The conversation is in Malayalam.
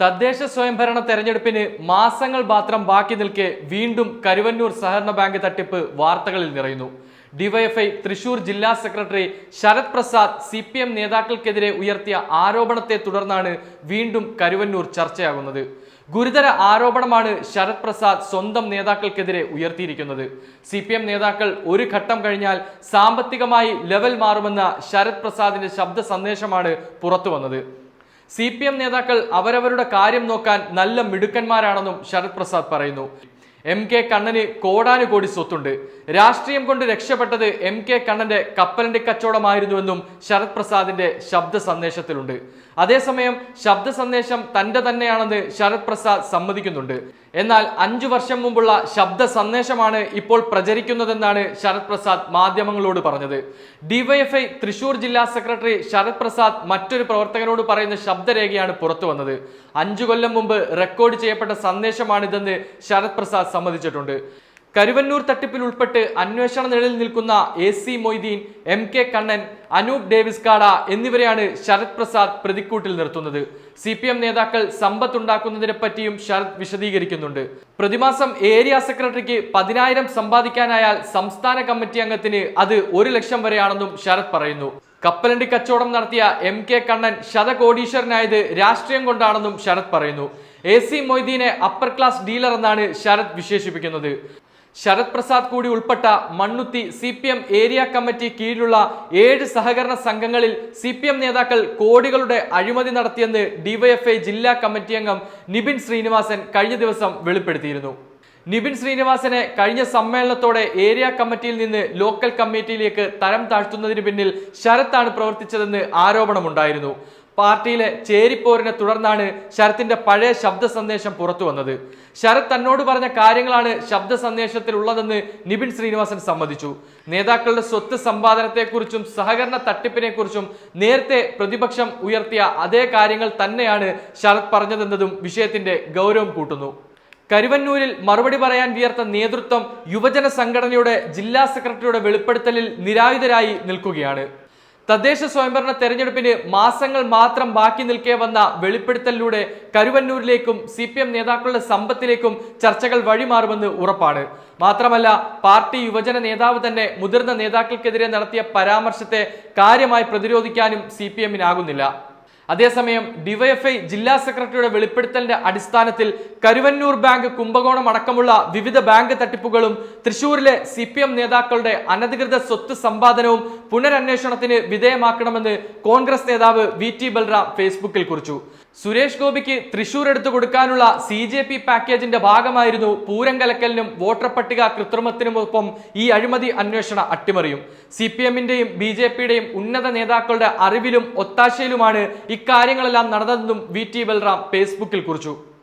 തദ്ദേശ സ്വയംഭരണ തെരഞ്ഞെടുപ്പിന് മാസങ്ങൾ മാത്രം ബാക്കി നിൽക്കെ വീണ്ടും കരുവന്നൂർ സഹകരണ ബാങ്ക് തട്ടിപ്പ് വാർത്തകളിൽ നിറയുന്നു. ഡിവൈഎഫ്ഐ തൃശൂർ ജില്ലാ secretary Sarath Prasad C P M നേതാക്കൾക്കെതിരെ ഉയർത്തിയ ആരോപണത്തെ തുടർന്നാണ് വീണ്ടും കരുവന്നൂർ ചർച്ചയാകുന്നത്. ഗുരുതര ആരോപണമാണ് ശരത് പ്രസാദ് സ്വന്തം നേതാക്കൾക്കെതിരെ ഉയർത്തിയിരിക്കുന്നത്. സി പി എം നേതാക്കൾ ഒരു ഘട്ടം കഴിഞ്ഞാൽ സാമ്പത്തികമായി ലെവൽ മാറുമെന്ന ശരത് പ്രസാദിന്റെ ശബ്ദ സന്ദേശമാണ് പുറത്തു വന്നത് സി പി എം നേതാക്കൾ അവരവരുടെ കാര്യം നോക്കാൻ നല്ല മിടുക്കന്മാരാണെന്നും ശരത് പ്രസാദ് പറയുന്നു. എം കെ കണ്ണന് കോടാനുകോടി സ്വത്തുണ്ട്. രാഷ്ട്രീയം കൊണ്ട് രക്ഷപ്പെട്ടത് എം കെ കണ്ണന്റെ കപ്പലണ്ടി കച്ചവടമായിരുന്നുവെന്നും ശരത് പ്രസാദിന്റെ ശബ്ദ സന്ദേശത്തിലുണ്ട്. അതേസമയം ശബ്ദ സന്ദേശം തന്റെ തന്നെയാണെന്ന് ശരത് പ്രസാദ് സമ്മതിക്കുന്നുണ്ട്. എന്നാൽ അഞ്ചു വർഷം മുമ്പുള്ള ശബ്ദ സന്ദേശമാണ് ഇപ്പോൾ പ്രചരിക്കുന്നതെന്നാണ് ശരത് പ്രസാദ് മാധ്യമങ്ങളോട് പറഞ്ഞത്. ഡിവൈഎഫ്ഐ തൃശൂർ ജില്ലാ സെക്രട്ടറി ശരത് പ്രസാദ് മറ്റൊരു പ്രവർത്തകനോട് പറയുന്ന ശബ്ദരേഖയാണ് പുറത്തു വന്നത്. അഞ്ചു കൊല്ലം മുമ്പ് റെക്കോർഡ് ചെയ്യപ്പെട്ട സന്ദേശമാണിതെന്ന് ശരത് പ്രസാദ് സമ്മതിച്ചിട്ടുണ്ട്. കരുവന്നൂർ തട്ടിപ്പിൽ ഉൾപ്പെട്ട് അന്വേഷണ നിഴലിൽ നിൽക്കുന്ന A C Moideen M K Kannan Anoop Davis Kada എന്നിവരെയാണ് ശരത് പ്രസാദ് പ്രതിക്കൂട്ടിൽ നിർത്തുന്നത്. സി പി എം നേതാക്കൾ സമ്പത്തുണ്ടാക്കുന്നതിനെ പറ്റിയും ശരത് വിശദീകരിക്കുന്നുണ്ട്. പ്രതിമാസം ഏരിയ സെക്രട്ടറിക്ക് പതിനായിരം സമ്പാദിക്കാനായാൽ സംസ്ഥാന കമ്മിറ്റി അംഗത്തിന് അത് ഒരു ലക്ഷം വരെയാണെന്നും ശരത് പറയുന്നു. കപ്പലണ്ടി കച്ചവടം നടത്തിയ എം കെ കണ്ണൻ ശതകോടീശ്വരനായത് രാഷ്ട്രീയം കൊണ്ടാണെന്നും ശരത് പറയുന്നു. എ സി മൊയ്തീനെ അപ്പർ ക്ലാസ് ഡീലർ എന്നാണ് ശരത് വിശേഷിപ്പിക്കുന്നത്. ശരത് പ്രസാദ് കൂടി ഉൾപ്പെട്ട Mannuthy C P M area committee കീഴിലുള്ള ഏഴ് സഹകരണ സംഘങ്ങളിൽ സി പി എം നേതാക്കൾ കോടികളുടെ അഴിമതി നടത്തിയെന്ന് ഡിവൈഎഫ്ഐ ജില്ലാ കമ്മിറ്റി അംഗം നിബിൻ ശ്രീനിവാസൻ കഴിഞ്ഞ ദിവസം വെളിപ്പെടുത്തിയിരുന്നു. നിബിൻ ശ്രീനിവാസനെ കഴിഞ്ഞ സമ്മേളനത്തോടെ ഏരിയ കമ്മിറ്റിയിൽ നിന്ന് ലോക്കൽ കമ്മിറ്റിയിലേക്ക് തരം താഴ്ത്തുന്നതിന് പിന്നിൽ ശരത്താണ് പ്രവർത്തിച്ചതെന്ന് ആരോപണമുണ്ടായിരുന്നു. പാർട്ടിയിലെ ചേരിപ്പോരിനെ തുടർന്നാണ് ശരത്തിന്റെ പഴയ ശബ്ദ സന്ദേശം പുറത്തു വന്നത്. ശരത് തന്നോട് പറഞ്ഞ കാര്യങ്ങളാണ് ശബ്ദ സന്ദേശത്തിൽ ഉള്ളതെന്ന് നിബിൻ ശ്രീനിവാസൻ സമ്മതിച്ചു. നേതാക്കളുടെ സ്വത്ത് സമ്പാദനത്തെക്കുറിച്ചും സഹകരണ തട്ടിപ്പിനെക്കുറിച്ചും നേരത്തെ പ്രതിപക്ഷം ഉയർത്തിയ അതേ കാര്യങ്ങൾ തന്നെയാണ് ശരത് പറഞ്ഞതെന്നതും വിഷയത്തിന്റെ ഗൗരവം കൂട്ടുന്നു. കരുവന്നൂരിൽ മറുപടി പറയാൻ വിയർത്ത നേതൃത്വം യുവജന സംഘടനയുടെ ജില്ലാ സെക്രട്ടറിയുടെ വെളിപ്പെടുത്തലിൽ നിരായുധരായി നിൽക്കുകയാണ്. തദ്ദേശ സ്വയംഭരണ തെരഞ്ഞെടുപ്പിന് മാസങ്ങൾ മാത്രം ബാക്കി നിൽക്കേ വന്ന വെളിപ്പെടുത്തലിലൂടെ കരുവന്നൂരിലേക്കും സി പി എം നേതാക്കളുടെ സമ്പത്തിലേക്കും ചർച്ചകൾ വഴിമാറുമെന്ന് ഉറപ്പാണ്. മാത്രമല്ല പാർട്ടി യുവജന നേതാവ് തന്നെ മുതിർന്ന നേതാക്കൾക്കെതിരെ നടത്തിയ പരാമർശത്തെ കാര്യമായി പ്രതിരോധിക്കാനും സി പി എമ്മിനാകുന്നില്ല അതേസമയം ഡിവൈഎഫ്ഐ ജില്ലാ സെക്രട്ടറിയുടെ വെളിപ്പെടുത്തലിന്റെ അടിസ്ഥാനത്തിൽ കരുവന്നൂർ ബാങ്ക് കുംഭകോണം അടക്കമുള്ള വിവിധ ബാങ്ക് തട്ടിപ്പുകളും തൃശൂരിലെ സി നേതാക്കളുടെ അനധികൃത സ്വത്ത് സമ്പാദനവും പുനരന്വേഷണത്തിന് വിധേയമാക്കണമെന്ന് കോൺഗ്രസ് നേതാവ് വി ടി ബൽറാം ഫേസ്ബുക്കിൽ കുറിച്ചു. സുരേഷ് ഗോപിക്ക് തൃശൂർ എടുത്തു കൊടുക്കാനുള്ള സി ജെ പി പാക്കേജിന്റെ ഭാഗമായിരുന്നു പൂരം കലക്കലിനും വോട്ടർ പട്ടിക കൃത്രിമത്തിനുമൊപ്പം ഈ അഴിമതി അന്വേഷണ അട്ടിമറിയും. സി പി എമ്മിന്റെയും ബി ജെ പിയുടെയും ഉന്നത നേതാക്കളുടെ അറിവിലും ഒത്താശയിലുമാണ് ഇക്കാര്യങ്ങളെല്ലാം നടന്നതെന്നും വി ടി ബൽറാം ഫേസ്ബുക്കിൽ കുറിച്ചു.